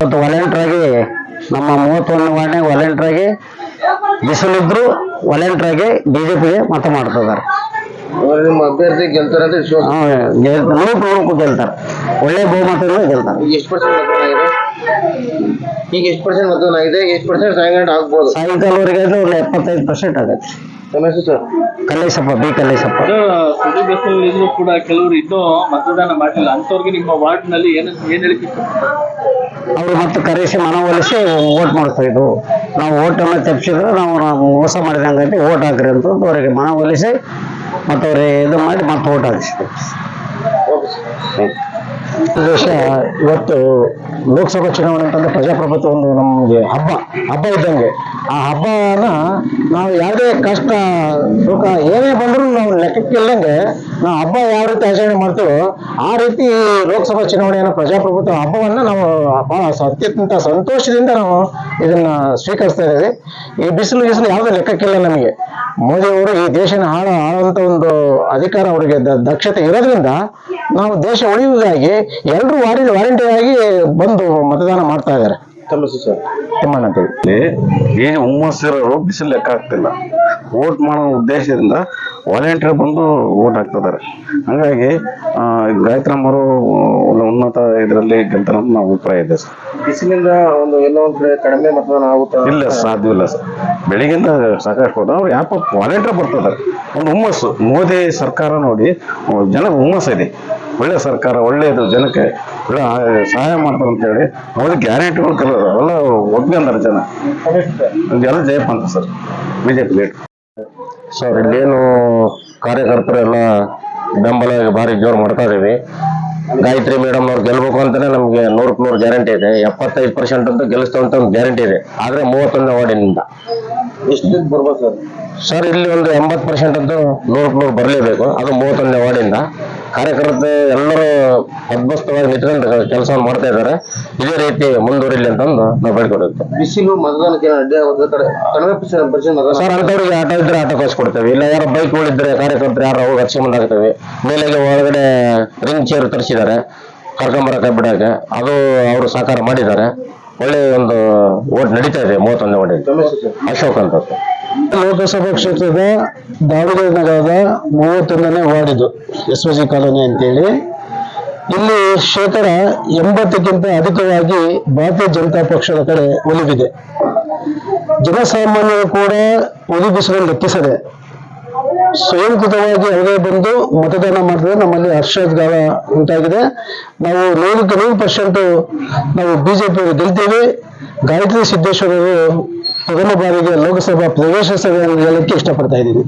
ಇವತ್ತು ವಾಲೆಂಟ್ರಾಗಿ ನಮ್ಮ ಮೂವತ್ತೊಂದು ವಾರ್ಡ್ನಾಗ ವಾಲೆಂಟ್ರಾಗಿ ಬಿಸಿಲಿದ್ರು ವಾಲೆಂಟ್ರಾಗಿ ಬಿ ಜೆ ಪಿಗೆ ಮತ ಮಾಡ್ತಿದ್ದಾರೆ. ಅವ್ರು ನಿಮ್ಮ ಅಭ್ಯರ್ಥಿ ಗೆಲ್ತಾರೆ ಅಂತ ವಿಶ್ವಾಸ. ನೂರು ನೂರಕ್ಕೂ ಗೆಲ್ತಾರೆ. ಒಳ್ಳೆ ಬಹುಮತದಿಂದ ಗೆಲ್ತಾರೆ. ಈಗ ಎಷ್ಟು ಪರ್ಸೆಂಟ್ ಮತದಾನ ಆಗಿದೆ? ಈಗ ಎಷ್ಟು ಪರ್ಸೆಂಟ್ ಮತದಾನ ಆಗಿದೆ? ಎಷ್ಟು ಪರ್ಸೆಂಟ್ ಸಾಯಂಕಾಲ ಆಗ್ಬೋದು? ಸಾಯಂಕಾಲವರೆಗೆ ಅಂದ್ರೆ ಒಂದು ಎಪ್ಪತ್ತೈದು ಪರ್ಸೆಂಟ್ ಆಗುತ್ತೆ. ಹೆಸರು ಸರ್ ಕಲ್ಲೇಸಪ್ಪ ಬಿ ಕಲ್ಲೇಶಪ್ಪ. ಸುದ್ದಿ ಬಸ್ಸಲ್ಲಿ ಕೂಡ ಕೆಲವರು ಇನ್ನೂ ಮತದಾನ ಮಾಡಿಲ್ಲ ಅಂತವ್ರಿಗೆ ನಿಮ್ಮ ವಾರ್ಡ್ನಲ್ಲಿ ಏನು ಏನು ಹೇಳಿಕೆ? ಅವರು ಮತ್ತೆ ಕರೆಸಿ ಮನವೊಲಿಸಿ ಓಟ್ ಮಾಡಿಸ್ತಾ ಇದ್ವು ನಾವು ಓಟನ್ನು ತಪ್ಪಿಸಿದ್ರೆ ನಾವು ಮೋಸ ಮೋಸ ಅಂತ ಓಟ್ ಹಾಕ್ರಿ ಅಂತ ಅವರಿಗೆ ಮನವೊಲಿಸಿ ಮತ್ತು ಅವ್ರಿಗೆ ಇದು ಮಾಡಿ ಮತ್ತೆ ಓಟ್ ಹಾಕಿಸ್ತೀವಿ ದೇಶ ಇವತ್ತು ಲೋಕಸಭಾ ಚುನಾವಣೆ ಅಂತಂದ್ರೆ ಪ್ರಜಾಪ್ರಭುತ್ವ ಒಂದು ನಮಗೆ ಹಬ್ಬ ಹಬ್ಬ ಇದ್ದಂಗೆ. ಆ ಹಬ್ಬನ ನಾವು ಯಾವುದೇ ಕಷ್ಟ ಸುಖ ಏನೇ ಬಂದರೂ ನಾವು ಲೆಕ್ಕಕ್ಕಿಲ್ಲಂಗೆ ನಾವು ಹಬ್ಬ ಯಾವ ರೀತಿ ಆಚರಣೆ ಮಾಡ್ತೀವೋ ಆ ರೀತಿ ಲೋಕಸಭಾ ಚುನಾವಣೆಯನ್ನು ಪ್ರಜಾಪ್ರಭುತ್ವ ಹಬ್ಬವನ್ನು ನಾವು ಬಹಳ ಅತ್ಯಂತ ಸಂತೋಷದಿಂದ ನಾವು ಇದನ್ನ ಸ್ವೀಕರಿಸ್ತಾ ಇದ್ದೀವಿ. ಈ ಬಿಸಿಲು ಬಿಸಿಲು ಯಾವುದೇ ಲೆಕ್ಕಕ್ಕಿಲ್ಲ ನಮಗೆ. ಮೋದಿಯವರು ಈ ದೇಶನ ಹಾಳು ಆಳುವಂತ ಒಂದು ಅಧಿಕಾರ ಅವರಿಗೆ ದಕ್ಷತೆ ಇರೋದ್ರಿಂದ ನಾವು ದೇಶ ಉಳಿಯುವುದಾಗಿ ಎಲ್ಲರೂ ವಾರಿ ವಾರಂಟಿ ಆಗಿ ಬಂದು ಮತದಾನ ಮಾಡ್ತಾ ಇದ್ದಾರೆ. ತಮ್ಮ ಹೆಸರು ಸರ್. ತಿಮ್ಮಣ್ಣ ಅಂತೇಳಿ ಏನು ಹುಮ್ಮಸ್ಸಿರೋರು ಬಿಸಿಲು ಲೆಕ್ಕ ಆಗ್ತಿಲ್ಲ ವೋಟ್ ಮಾಡೋ ಉದ್ದೇಶದಿಂದ ವಾಲಂಟಿಯರ್ ಬಂದು ವೋಟ್ ಹಾಕ್ತಿದ್ದಾರೆ ಹಾಗಾಗಿ ಗಾಯತ್ರಿ ಗಾಯತ್ರಮ್ಮರು ಒಂದು ಉನ್ನತ ಇದರಲ್ಲಿ ಗೆಲ್ತಾರ ಅಂತ ನಾವು ಅಭಿಪ್ರಾಯ ಇದೆ ಸರ್. ಬಿಸಿಲಿಂದ ಒಂದು ಎಲ್ಲೋ ಒಂದ್ ಕಡೆ ಕಡಿಮೆ ಮತದಾನ ಆಗುತ್ತಾ? ಇಲ್ಲ ಸಾಧ್ಯವಿಲ್ಲ ಸರ್. ಬೆಳಿಗ್ಗೆಯಿಂದ ಸಾಕಷ್ಟು ಹೋದ ಅವ್ರು ಯಾಕೆ ವಾಲಂಟಿಯರ್ ಬರ್ತಿದ್ದಾರೆ ಒಂದು ಹುಮ್ಮಸ್ಸು. ಮೋದಿ ಸರ್ಕಾರ ನೋಡಿ ಜನ ಹುಮ್ಮಸ್ ಇದೆ. ಒಳ್ಳೆ ಸರ್ಕಾರ ಒಳ್ಳೆಯದು ಜನಕ್ಕೆ ಒಳ್ಳೆ ಸಹಾಯ ಮಾಡ್ತಾರೆ ಅಂತ ಹೇಳಿ ಅವರು ಗ್ಯಾರಂಟಿಗಳು ಕಲರ್ ಅವೆಲ್ಲ ಒಪ್ಕೊಂಡಾರೆ ಜನ. ಎಲ್ಲ ಜಯಪ್ಪ ಅಂತ ಸರ್. ಬಿಜೆಪಿ ಲೀಡ್ ಸರ್, ಇಲ್ಲೇನು ಕಾರ್ಯಕರ್ತರೆಲ್ಲ ಬೆಂಬಲ ಭಾರಿ ಜೋರು ಮಾಡ್ತಾ ಇದೀವಿ. ಗಾಯತ್ರಿ ಮೇಡಮ್ ಅವ್ರು ಗೆಲ್ಬೇಕು ಅಂತಾನೆ ನಮ್ಗೆ ನೂರಕ್ಕೆ ನೂರು ಗ್ಯಾರಂಟಿ ಇದೆ. ಎಪ್ಪತ್ತೈದು ಪರ್ಸೆಂಟ್ ಅಂತ ಗೆಲ್ಲಿಸ್ತೇವೆ ಅಂತ ಒಂದು ಗ್ಯಾರಂಟಿ ಇದೆ. ಆದ್ರೆ ಮೂವತ್ತೊಂದನೇ ವಾರ್ಡಿನಿಂದ ಎಷ್ಟು ಬರ್ಬೋದು ಸರ್? ಸರ್ ಇಲ್ಲಿ ಒಂದು ಎಂಬತ್ತು ಪರ್ಸೆಂಟ್ ಅಂತೂ ನೂರಕ್ಕೆ ನೂರು ಬರಲೇಬೇಕು. ಅದು ಮೂವತ್ತೊಂದನೇ ವಾರ್ಡಿಂದ ಕಾರ್ಯಕರ್ತರು ಎಲ್ಲರೂ ಅದ್ಭುತವಾಗಿ ನಿಂತ್ಕೊಂಡು ಕೆಲಸ ಮಾಡ್ತಾ ಇದ್ದಾರೆ. ಇದೇ ರೀತಿ ಮುಂದುವರಿಲಿ ಅಂತಂದು ನಾವು ಬೇಡ್ಕೊಡುತ್ತೆ ಬಿಸಿಲು ಮತದಾನಕ್ಕೆ ಏನು ಅಡ್ಡಿ ಆಗುತ್ತೆ ಕಡೆ ಕಡಿಮೆ ಪರ್ಸೆಂಟ್ ಪರ್ಸೆಂಟ್ ಮತದಾನ ಸರ್ ಅಂತವ್ರಿಗೆ ಆಟ ಇದ್ರೆ ಆಟ ಕಳ್ಸಿಕೊಡ್ತೇವೆ. ಇಲ್ಲ ಯಾರೋ ಬೈಕ್ಗಳಿದ್ರೆ ಕಾರ್ಯಕರ್ತರು ಯಾರು ಹೋಗಿ ಹಚ್ಚಿ ಆಗ್ತೇವೆ ಮೇಲೆಗೆ ಒಳಗಡೆ ರಿಂಗ್ ಚೇರ್ ತರಿಸಿದ್ದಾರೆ. ಕರ್ಕೊಂಬರಕ್ಕೆ ಬಿಡಕ್ಕೆ ಅದು ಅವರು ಸಹಕಾರ ಮಾಡಿದ್ದಾರೆ. ಒಳ್ಳೆ ಒಂದು ಓಟ್ ನಡೀತಾ ಇದೆ ಮೂವತ್ತೊಂದನೇ ಸರ್? ಅಶೋಕ್ ಅಂತ ಲೋಕಸಭಾ ಕ್ಷೇತ್ರದ ದಾವಣಗೆರೆ ನಗರದ ಮೂವತ್ತೊಂದನೇ ವಾರ್ಡ್ ಇದು ಎಸ್ ಜಿ ಕಾಲೋನಿ ಅಂತೇಳಿ. ಇಲ್ಲಿ ಶೇಕಡ ಎಂಬತ್ತಕ್ಕಿಂತ ಅಧಿಕವಾಗಿ ಭಾರತೀಯ ಜನತಾ ಪಕ್ಷದ ಕಡೆ ಒಲಿವಿದೆ. ಜನಸಾಮಾನ್ಯರು ಕೂಡ ಒದಗಿಸಲು ಲೆಕ್ಕಿಸದೆ ಸ್ವಯಂಕೃತವಾಗಿ ಅವರೇ ಬಂದು ಮತದಾನ ಮಾಡಿದ್ರೆ ನಮ್ಮಲ್ಲಿ ಹರ್ಷೋದ್ಗಾರ ಉಂಟಾಗಿದೆ. ನಾವು ನೂರಕ್ಕೆ ನೂರು ಪರ್ಸೆಂಟ್ ನಾವು ಬಿಜೆಪಿ ಗೆಲ್ತೀವಿ. ಗಾಯತ್ರಿ ಸಿದ್ದೇಶ್ವರರು ಪ್ರಥಮ ಬಾರಿಗೆ ಲೋಕಸಭಾ ಪ್ರವೇಶ ಸಭೆಯನ್ನು ಹೇಳಕ್ಕೆ ಇಷ್ಟಪಡ್ತಾ ಇದ್ದೀನಿ.